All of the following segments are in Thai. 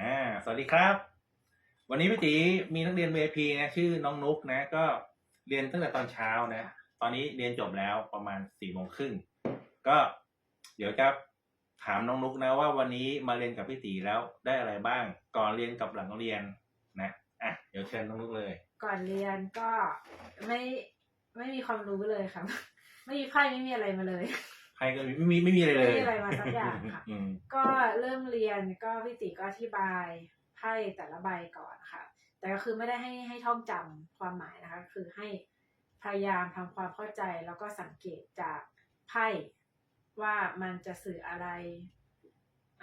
อ่า สวัสดีครับ วันนี้พี่ตีมีนักเรียน VIP นะ ชื่อน้องนุกนะ ก็เรียนตั้งแต่ตอนเช้านะ ตอนนี้เรียนจบแล้วประมาณสี่โมงครึ่ง ก็เดี๋ยวจะถามน้องนุกนะว่าวันนี้มาเรียนกับพี่ตีแล้วได้อะไรบ้าง ก่อนเรียนกับหลังเรียนนะอะเดี๋ยวเชิญน้องนุกเลย ก่อนเรียนก็ไม่ไม่มีความรู้เลยครับ ไม่มีไพ่ไม่มีอะไรมาเลย ใครก็ไม่มีไม่มีอะไรเลยไม่มีอะไรมาสักอย่างค่ะ อืม ก็เริ่มเรียนก็พี่ติก็อธิบายไพ่แต่ละใบก่อนค่ะ แต่ก็คือไม่ได้ให้ให้ท่องจำความหมายนะคะ คือให้พยายามทำความเข้าใจแล้วก็สังเกตจากไพ่ว่ามันจะสื่ออะไร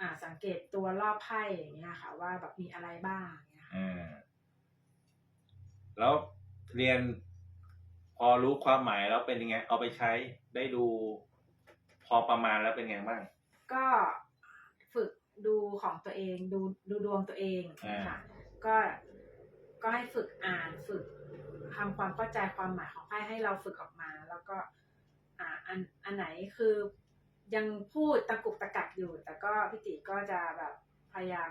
อ่าสังเกตตัวรอบไพ่อย่างเงี้ยค่ะ ว่าแบบมีอะไรบ้างอย่างเงี้ยค่ะ อ่าแล้วเรียนพอรู้ความหมายแล้วเป็นยังไง เอาไปใช้ได้ดู พอประมาณแล้วเป็นไงบ้าง ก็ฝึกดูของตัวเองดูดูดวงตัวเองอ่า ค่ะก็ก็ให้ฝึกอ่านฝึกทำความเข้าใจความหมายของไพ่ให้เราฝึกออกมา แล้วก็ อ่าอันอันไหนคือยังพูดตะกุกตะกักอยู่ แต่ก็พี่ติก็จะแบบพยายาม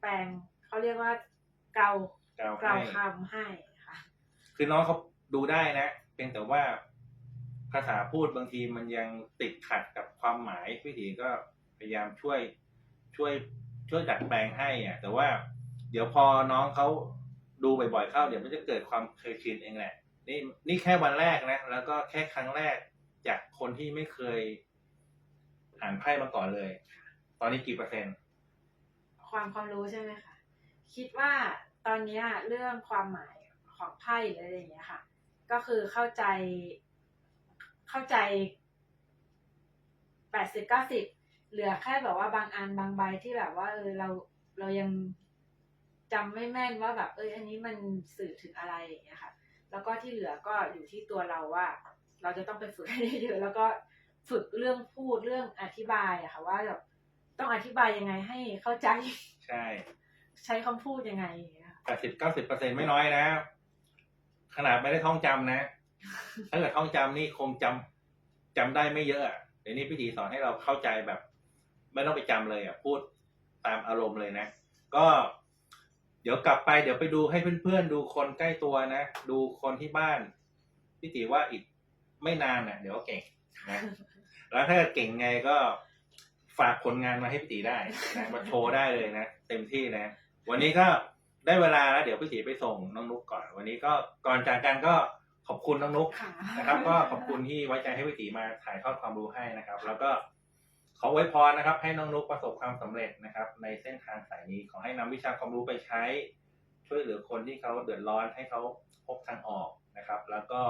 แปลงเขาเรียกว่าเกลาเกลาเกลาให้คำให้ค่ะ คือน้องเขาดูได้นะเพียงแต่ว่า ภาษาพูดบางทีมันยังติดขัดกับความหมายพี่ถีก็พยายามช่วยช่วยช่วยดัดแปลงให้อะ แต่ว่าเดี๋ยวพอน้องเขาดูบ่อยๆเข้าเดี๋ยวมันจะเกิดความเคยชินเองแหละนี่นี่แค่วันแรกนะ แล้วก็แค่ครั้งแรกจากคนที่ไม่เคยอ่านไพ่มาก่อนเลย ตอนนี้กี่เปอร์เซ็นต์ ความความรู้ใช่ไหมคะคิดว่าตอนนี้เรื่องความหมายของไพ่หรืออะไรอย่างเงี้ยค่ะ ก็คือเข้าใจ เข้าใจแปดสิบเก้าสิบเหลือแค่แบบว่าบางอันบางใบที่แบบว่า เออเราเรายังจำไม่แม่นว่าแบบ เอออันนี้มันสื่อถึงอะไรอย่างเงี้ยค่ะ แล้วก็ที่เหลือก็อยู่ที่ตัวเราว่า เราจะต้องไปฝึกให้เยอะๆแล้วก็ฝึกเรื่องพูดเรื่องอธิบายอะค่ะ ว่าแบบต้องอธิบายยังไงให้เข้าใจ ใช่ ใช้คำพูดยังไงอย่างเงี้ยค่ะแปดสิบเก้าสิบเปอร์เซ็นไม่น้อยนะ ขนาดไม่ได้ท่องจำนะ ถ้าเกิดท่องจำนี่คงจำจำได้ไม่เยอะเดี๋ยวนี้พี่ถีสอนให้เราเข้าใจแบบ ไม่ต้องไปจำเลยอะพูดตามอารมณ์เลยนะ ก็เดี๋ยวกลับไปเดี๋ยวไปดูให้เพื่อนๆ ดูคนใกล้ตัวนะ ดูคนที่บ้านพี่ตีว่าอีกไม่นานน่ะ เดี๋ยวก็เก่งนะแล้วถ้าเก่งไงก็ฝากผลงานมาให้พี่ตีได้นะมาโชว์ได้เลยนะเต็มที่นะ วันนี้ก็ได้เวลาแล้วเดี๋ยวพี่ตีไปส่งน้องนุกก่อน วันนี้ก็ก่อนจากกันก็ ขอบคุณน้องนุกค่ะนะครับ ก็ขอบคุณที่ไว้ใจให้พี่ตีมาถ่ายทอดความรู้ให้นะครับ แล้วก็ขอไว้พรนะครับ ให้น้องนุกประสบความสำเร็จนะครับ ในเส้นทางสายนี้ขอให้นำวิชาความรู้ไปใช้ ช่วยเหลือคนที่เขาเดือดร้อนให้เขาพบทางออกนะครับ แล้วก็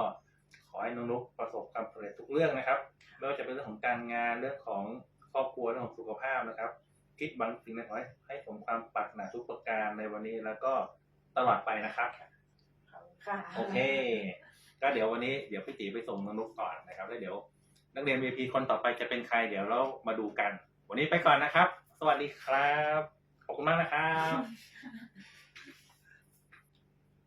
ขอให้น้องนุกประสบความสำเร็จทุกเรื่องนะครับไม่ว่าจะเป็นเรื่องของการงานเรื่องของครอบครัวเรื่องของสุขภาพนะครับ คิดบางสิ่งนะขอให้ให้สมความปรารถนาทุกประการในวันนี้แล้วก็ตลอดไปนะครับ ค่ะ โอเค ก็เดี๋ยววันนี้เดี๋ยวพี่ตีไปส่งน้องนุกก่อนนะครับแล้วเดี๋ยว นักเรียน VIP คนต่อไปจะเป็นใครเดี๋ยวเรามาดูกัน วันนี้ไปก่อนนะครับ สวัสดีครับ ขอบคุณมากนะครับ